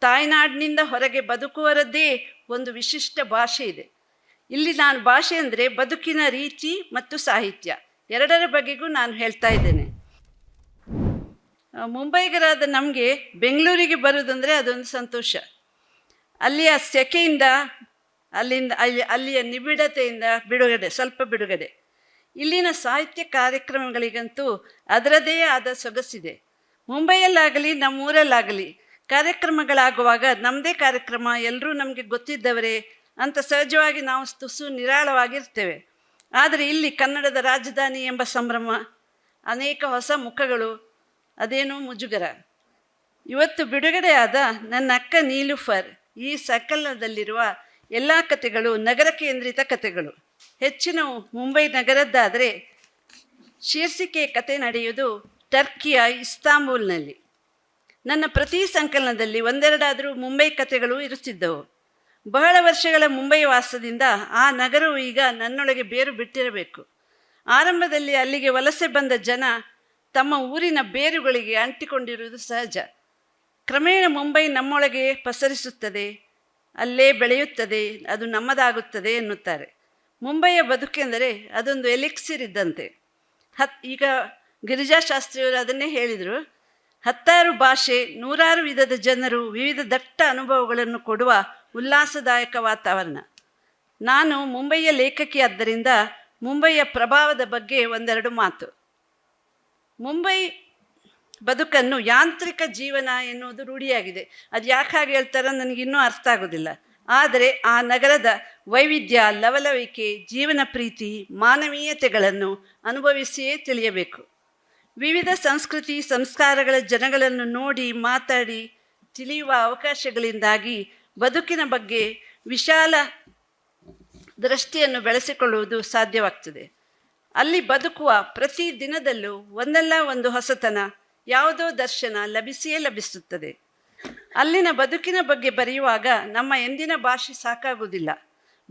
ತಾಯ್ನಾಡಿನಿಂದ ಹೊರಗೆ ಬದುಕುವರದ್ದೇ ಒಂದು ವಿಶಿಷ್ಟ ಭಾಷೆ ಇದೆ. ಇಲ್ಲಿ ನಾನು ಭಾಷೆ ಅಂದರೆ ಬದುಕಿನ ರೀತಿ ಮತ್ತು ಸಾಹಿತ್ಯ. ಎರಡರ ಬಗೆಗೂ ನಾನು ಹೇಳ್ತಾ ಇದ್ದೇನೆ. ಮುಂಬೈಗರಾದ ನಮಗೆ ಬೆಂಗಳೂರಿಗೆ ಬರೋದಂದರೆ ಅದೊಂದು ಸಂತೋಷ. ಅಲ್ಲಿಯ ಸೆಕೆಯಿಂದ ಅಲ್ಲಿಂದ ಅಲ್ಲಿ, ಅಲ್ಲಿಯ ನಿಬಿಡತೆಯಿಂದ ಬಿಡುಗಡೆ, ಸ್ವಲ್ಪ ಬಿಡುಗಡೆ. ಇಲ್ಲಿನ ಸಾಹಿತ್ಯ ಕಾರ್ಯಕ್ರಮಗಳಿಗಂತೂ ಅದರದೇ ಆದ ಸೊಗಸಿದೆ. ಮುಂಬೈಯಲ್ಲಾಗಲಿ, ನಮ್ಮೂರಲ್ಲಾಗಲಿ ಕಾರ್ಯಕ್ರಮಗಳಾಗುವಾಗ ನಮ್ಮದೇ ಕಾರ್ಯಕ್ರಮ ಎಲ್ಲರೂ ನಮಗೆ ಗೊತ್ತಿದ್ದವರೇ ಅಂತ ಸಹಜವಾಗಿ ನಾವು ತುಸು ನಿರಾಳವಾಗಿರ್ತೇವೆ. ಆದರೆ ಇಲ್ಲಿ ಕನ್ನಡದ ರಾಜಧಾನಿ ಎಂಬ ಸಂಭ್ರಮ, ಅನೇಕ ಹೊಸ ಮುಖಗಳು, ಅದೇನೋ ಮುಜುಗರ. ಇವತ್ತು ಬಿಡುಗಡೆಯಾದ ನನ್ನ ಅಕ್ಕ ನೀಲುಫರ್ ಈ ಸಕಲದಲ್ಲಿರುವ ಎಲ್ಲ ಕಥೆಗಳು ನಗರ ಕೇಂದ್ರಿತ ಕಥೆಗಳು. ಹೆಚ್ಚಿನವು ಮುಂಬೈ ನಗರದ್ದಾದರೆ ಶೀರ್ಷಿಕೆ ಕತೆ ನಡೆಯುವುದು ಟರ್ಕಿಯ ಇಸ್ತಾಂಬೂಲ್ನಲ್ಲಿ. ನನ್ನ ಪ್ರತಿ ಸಂಕಲನದಲ್ಲಿ ಒಂದೆರಡಾದರೂ ಮುಂಬೈ ಕಥೆಗಳು ಇರುತ್ತಿದ್ದವು. ಬಹಳ ವರ್ಷಗಳ ಮುಂಬೈ ವಾಸದಿಂದ ಆ ನಗರವು ಈಗ ನನ್ನೊಳಗೆ ಬೇರು ಬಿಟ್ಟಿರಬೇಕು. ಆರಂಭದಲ್ಲಿ ಅಲ್ಲಿಗೆ ವಲಸೆ ಬಂದ ಜನ ತಮ್ಮ ಊರಿನ ಬೇರುಗಳಿಗೆ ಅಂಟಿಕೊಂಡಿರುವುದು ಸಹಜ. ಕ್ರಮೇಣ ಮುಂಬೈ ನಮ್ಮೊಳಗೆ ಪಸರಿಸುತ್ತದೆ, ಅಲ್ಲೇ ಬೆಳೆಯುತ್ತದೆ, ಅದು ನಮ್ಮದಾಗುತ್ತದೆ ಎನ್ನುತ್ತಾರೆ. ಮುಂಬೈಯ ಬದುಕೆಂದರೆ ಅದೊಂದು ಎಲಿಕ್ಸಿರ್ ಇದ್ದಂತೆ ಹತ್, ಈಗ ಗಿರಿಜಾಶಾಸ್ತ್ರಿಯವರು ಅದನ್ನೇ ಹೇಳಿದರು. ಹತ್ತಾರು ಭಾಷೆ, ನೂರಾರು ವಿಧದ ಜನರು ವಿವಿಧ ದಟ್ಟ ಅನುಭವಗಳನ್ನು ಕೊಡುವ ಉಲ್ಲಾಸದಾಯಕ ವಾತಾವರಣ. ನಾನು ಮುಂಬೈಯ ಲೇಖಕಿ ಆದ್ದರಿಂದ ಮುಂಬೈಯ ಪ್ರಭಾವದ ಬಗ್ಗೆ ಒಂದೆರಡು ಮಾತು. ಮುಂಬೈ ಬದುಕನ್ನು ಯಾಂತ್ರಿಕ ಜೀವನ ಎನ್ನುವುದು ರೂಢಿಯಾಗಿದೆ. ಅದು ಯಾಕೆ ಹಾಗೆ ಹೇಳ್ತಾರೋ ನನಗಿನ್ನೂ ಅರ್ಥ ಆಗೋದಿಲ್ಲ. ಆದರೆ ಆ ನಗರದ ವೈವಿಧ್ಯ, ಲವಲವಿಕೆ, ಜೀವನ ಪ್ರೀತಿ, ಮಾನವೀಯತೆಗಳನ್ನು ಅನುಭವಿಸಿಯೇ ತಿಳಿಯಬೇಕು. ವಿವಿಧ ಸಂಸ್ಕೃತಿ, ಸಂಸ್ಕಾರಗಳ ಜನಗಳನ್ನು ನೋಡಿ ಮಾತಾಡಿ ತಿಳಿಯುವ ಅವಕಾಶಗಳಿಂದಾಗಿ ಬದುಕಿನ ಬಗ್ಗೆ ವಿಶಾಲ ದೃಷ್ಟಿಯನ್ನು ಬೆಳೆಸಿಕೊಳ್ಳುವುದು ಸಾಧ್ಯವಾಗ್ತದೆ. ಅಲ್ಲಿ ಬದುಕುವ ಪ್ರತಿ ದಿನದಲ್ಲೂ ಒಂದಲ್ಲ ಒಂದು ಹೊಸತನ, ಯಾವುದೋ ದರ್ಶನ ಲಭಿಸಿಯೇ ಲಭಿಸುತ್ತದೆ. ಅಲ್ಲಿನ ಬದುಕಿನ ಬಗ್ಗೆ ಬರೆಯುವಾಗ ನಮ್ಮ ಎಂದಿನ ಭಾಷೆ ಸಾಕಾಗುವುದಿಲ್ಲ.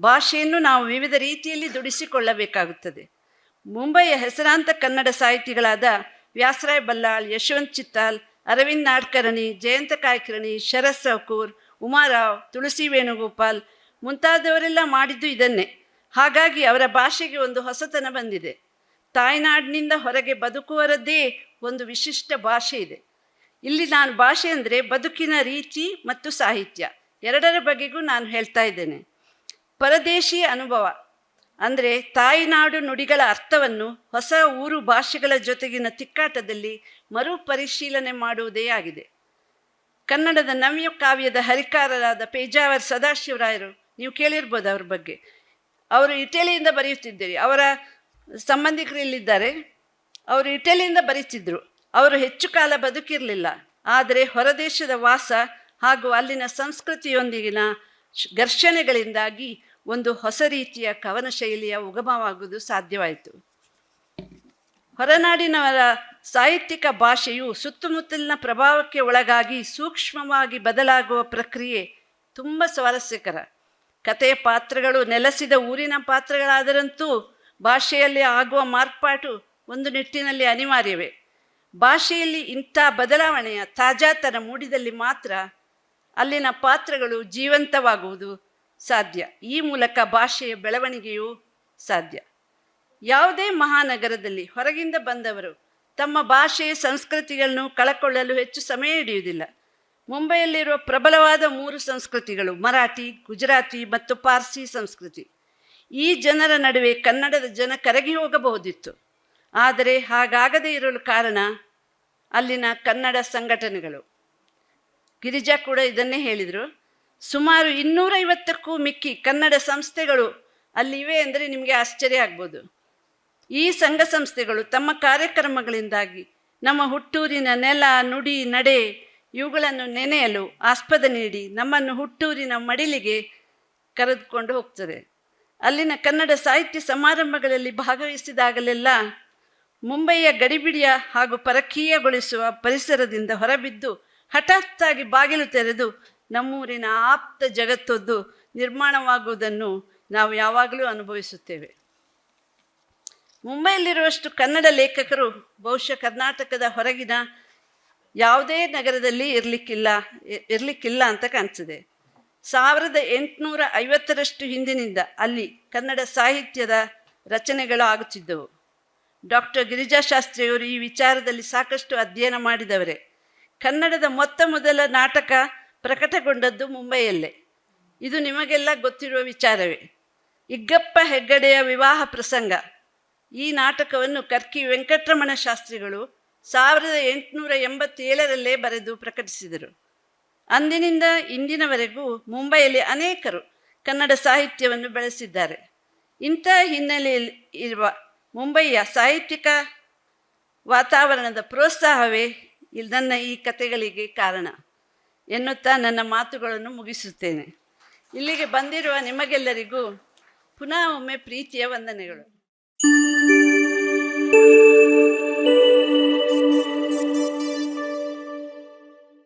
ಭಾಷೆಯನ್ನು ನಾವು ವಿವಿಧ ರೀತಿಯಲ್ಲಿ ದುಡಿಸಿಕೊಳ್ಳಬೇಕಾಗುತ್ತದೆ. ಮುಂಬೈಯ ಹೆಸರಾಂತ ಕನ್ನಡ ಸಾಹಿತಿಗಳಾದ ವ್ಯಾಸರಾಯ್ ಬಲ್ಲಾಳ್, ಯಶವಂತ್ ಚಿತ್ತಾಲ್ ಅರವಿಂದ್ ನಾಡ್ಕರಣಿ, ಜಯಂತ ಕಾಯ್ಕಿರಣಿ, ಶರತ್ ಸೌಕೂರ್ ಉಮಾರಾವ್ ತುಳಸಿ ವೇಣುಗೋಪಾಲ್ ಮುಂತಾದವರೆಲ್ಲ ಮಾಡಿದ್ದು ಇದನ್ನೇ. ಹಾಗಾಗಿ ಅವರ ಭಾಷೆಗೆ ಒಂದು ಹೊಸತನ ಬಂದಿದೆ. ತಾಯ್ನಾಡಿನಿಂದ ಹೊರಗೆ ಬದುಕುವರದ್ದೇ ಒಂದು ವಿಶಿಷ್ಟ ಭಾಷೆ ಇದೆ. ಇಲ್ಲಿ ನಾನು ಭಾಷೆ ಅಂದರೆ ಬದುಕಿನ ರೀತಿ ಮತ್ತು ಸಾಹಿತ್ಯ. ಎರಡರ ಬಗೆಗೂ ನಾನು ಹೇಳ್ತಾ ಇದ್ದೇನೆ. ಪರದೇಶಿ ಅನುಭವ. ಅಂದರೆ ತಾಯಿನಾಡು ನುಡಿಗಳ ಅರ್ಥವನ್ನು ಹೊಸ ಊರು ಭಾಷೆಗಳ ಜೊತೆಗಿನ ತಿಕ್ಕಾಟದಲ್ಲಿ ಮರುಪರಿಶೀಲನೆ ಮಾಡುವುದೇ ಆಗಿದೆ. ಕನ್ನಡದ ನವ್ಯ ಕಾವ್ಯದ ಹರಿಕಾರರಾದ ಪೇಜಾವರ್ ಸದಾಶಿವರಾಯರು, ನೀವು ಕೇಳಿರ್ಬೋದು ಅವ್ರ ಬಗ್ಗೆ. ಅವರು ಇಟಲಿಯಿಂದ ಬರೆಯುತ್ತಿದ್ದೀರಿ. ಅವರ ಸಂಬಂಧಿಕರು ಇಲ್ಲಿದ್ದಾರೆ ಅವರು ಇಟಲಿಯಿಂದ ಬರೀತಿದ್ರು ಅವರು ಹೆಚ್ಚು ಕಾಲ ಬದುಕಿರಲಿಲ್ಲ. ಆದರೆ ಹೊರದೇಶದ ವಾಸ ಹಾಗೂ ಅಲ್ಲಿನ ಸಂಸ್ಕೃತಿಯೊಂದಿಗಿನ ಘರ್ಷಣೆಗಳಿಂದಾಗಿ ಒಂದು ಹೊಸ ರೀತಿಯ ಕವನ ಶೈಲಿಯ ಉಗಮವಾಗುವುದು ಸಾಧ್ಯವಾಯಿತು. ಹೊರನಾಡಿನವರ ಸಾಹಿತ್ಯಿಕ ಭಾಷೆಯು ಸುತ್ತಮುತ್ತಲಿನ ಪ್ರಭಾವಕ್ಕೆ ಒಳಗಾಗಿ ಸೂಕ್ಷ್ಮವಾಗಿ ಬದಲಾಗುವ ಪ್ರಕ್ರಿಯೆ ತುಂಬ ಸ್ವಾರಸ್ಯಕರ. ಕಥೆಯ ಪಾತ್ರಗಳು ನೆಲೆಸಿದ ಊರಿನ ಪಾತ್ರಗಳಾದರಂತೂ ಭಾಷೆಯಲ್ಲಿ ಆಗುವ ಮಾರ್ಪಾಟು ಒಂದು ನಿಟ್ಟಿನಲ್ಲಿ ಅನಿವಾರ್ಯವೇ. ಭಾಷೆಯಲ್ಲಿ ಇಂಥ ಬದಲಾವಣೆಯ ತಾಜಾತನ ಮೂಡಿದಲ್ಲಿ ಮಾತ್ರ ಅಲ್ಲಿನ ಪಾತ್ರಗಳು ಜೀವಂತವಾಗುವುದು ಸಾಧ್ಯ. ಈ ಮೂಲಕ ಭಾಷೆಯ ಬೆಳವಣಿಗೆಯೂ ಸಾಧ್ಯ. ಯಾವುದೇ ಮಹಾನಗರದಲ್ಲಿ ಹೊರಗಿಂದ ಬಂದವರು ತಮ್ಮ ಭಾಷೆ, ಸಂಸ್ಕೃತಿಗಳನ್ನು ಕಳಕೊಳ್ಳಲು ಹೆಚ್ಚು ಸಮಯ ಹಿಡಿಯುವುದಿಲ್ಲ. ಮುಂಬೈಯಲ್ಲಿರುವ ಪ್ರಬಲವಾದ ಮೂರು ಸಂಸ್ಕೃತಿಗಳು ಮರಾಠಿ, ಗುಜರಾತಿ ಮತ್ತು ಪಾರ್ಸಿ ಸಂಸ್ಕೃತಿ. ಈ ಜನರ ನಡುವೆ ಕನ್ನಡದ ಜನ ಕರಗಿ ಹೋಗಬಹುದಿತ್ತು. ಆದರೆ ಹಾಗಾಗದೇ ಇರಲು ಕಾರಣ ಅಲ್ಲಿನ ಕನ್ನಡ ಸಂಘಟನೆಗಳು. ಗಿರಿಜಾ ಕೂಡ ಇದನ್ನೇ ಹೇಳಿದರು. ಸುಮಾರು ಇನ್ನೂರೈವತ್ತಕ್ಕೂ ಮಿಕ್ಕಿ ಕನ್ನಡ ಸಂಸ್ಥೆಗಳು ಅಲ್ಲಿವೆ ಅಂದರೆ ನಿಮಗೆ ಆಶ್ಚರ್ಯ ಆಗ್ಬೋದು. ಈ ಸಂಘ ಸಂಸ್ಥೆಗಳು ತಮ್ಮ ಕಾರ್ಯಕ್ರಮಗಳಿಂದಾಗಿ ನಮ್ಮ ಹುಟ್ಟೂರಿನ ನೆಲ, ನುಡಿ, ನಡೆ ಇವುಗಳನ್ನು ನೆನೆಯಲು ಆಸ್ಪದ ನೀಡಿ ನಮ್ಮನ್ನು ಹುಟ್ಟೂರಿನ ಮಡಿಲಿಗೆ ಕರೆದುಕೊಂಡು ಹೋಗ್ತದೆ. ಅಲ್ಲಿನ ಕನ್ನಡ ಸಾಹಿತ್ಯ ಸಮಾರಂಭಗಳಲ್ಲಿ ಭಾಗವಹಿಸಿದಾಗಲೆಲ್ಲ ಮುಂಬಯಿಯ ಗಡಿಬಿಡಿಯ ಹಾಗೂ ಪರಕೀಯಗೊಳಿಸುವ ಪರಿಸರದಿಂದ ಹೊರಬಿದ್ದು ಹಠಾತ್ತಾಗಿ ಬಾಗಿಲು ತೆರೆದು ನಮ್ಮೂರಿನ ಆಪ್ತ ಜಗತ್ತೊಂದು ನಿರ್ಮಾಣವಾಗುವುದನ್ನು ನಾವು ಯಾವಾಗಲೂ ಅನುಭವಿಸುತ್ತೇವೆ. ಮುಂಬೈಯಲ್ಲಿರುವಷ್ಟು ಕನ್ನಡ ಲೇಖಕರು ಬಹುಶಃ ಕರ್ನಾಟಕದ ಹೊರಗಿನ ಯಾವುದೇ ನಗರದಲ್ಲಿ ಇರಲಿಕ್ಕಿಲ್ಲ ಇರಲಿಕ್ಕಿಲ್ಲ ಅಂತ ಕಾಣಿಸಿದೆ ಸಾವಿರದ ಎಂಟುನೂರ ಐವತ್ತರಷ್ಟು ಹಿಂದಿನಿಂದ ಅಲ್ಲಿ ಕನ್ನಡ ಸಾಹಿತ್ಯದ ರಚನೆಗಳು ಆಗುತ್ತಿದ್ದವು. ಡಾಕ್ಟರ್ ಗಿರಿಜಾಶಾಸ್ತ್ರಿಯವರು ಈ ವಿಚಾರದಲ್ಲಿ ಸಾಕಷ್ಟು ಅಧ್ಯಯನ ಮಾಡಿದವರೇ. ಕನ್ನಡದ ಮೊತ್ತ ಮೊದಲ ನಾಟಕ ಪ್ರಕಟಗೊಂಡದ್ದು ಮುಂಬೈಯಲ್ಲೇ. ಇದು ನಿಮಗೆಲ್ಲ ಗೊತ್ತಿರುವ ವಿಚಾರವೇ. ಇಗ್ಗಪ್ಪ ಹೆಗ್ಗಡೆಯ ವಿವಾಹ ಪ್ರಸಂಗ. ಈ ನಾಟಕವನ್ನು ಕರ್ಕಿ ವೆಂಕಟರಮಣ ಶಾಸ್ತ್ರಿಗಳು ಸಾವಿರದ ಎಂಟುನೂರ ಎಂಬತ್ತೇಳರಲ್ಲೇ ಬರೆದು ಪ್ರಕಟಿಸಿದರು. ಅಂದಿನಿಂದ ಇಂದಿನವರೆಗೂ ಮುಂಬೈಯಲ್ಲಿ ಅನೇಕರು ಕನ್ನಡ ಸಾಹಿತ್ಯವನ್ನು ಬೆಳೆಸಿದ್ದಾರೆ. ಇಂಥ ಹಿನ್ನೆಲೆಯಲ್ಲಿ ಇರುವ ಮುಂಬೈಯ ಸಾಹಿತ್ಯಿಕ ವಾತಾವರಣದ ಪ್ರೋತ್ಸಾಹವೇ ಇಲ್ಲಿ ನನ್ನ ಈ ಕಥೆಗಳಿಗೆ ಕಾರಣ. ಎನ್ನುತ್ತಾ ನನ್ನ ಮಾತುಗಳನ್ನು ಮುಗಿಸುತ್ತೇನೆ. ಇಲ್ಲಿಗೆ ಬಂದಿರುವ ನಿಮಗೆಲ್ಲರಿಗೂ ಪುನಃ ಒಮ್ಮೆ ಪ್ರೀತಿಯ ವಂದನೆಗಳು.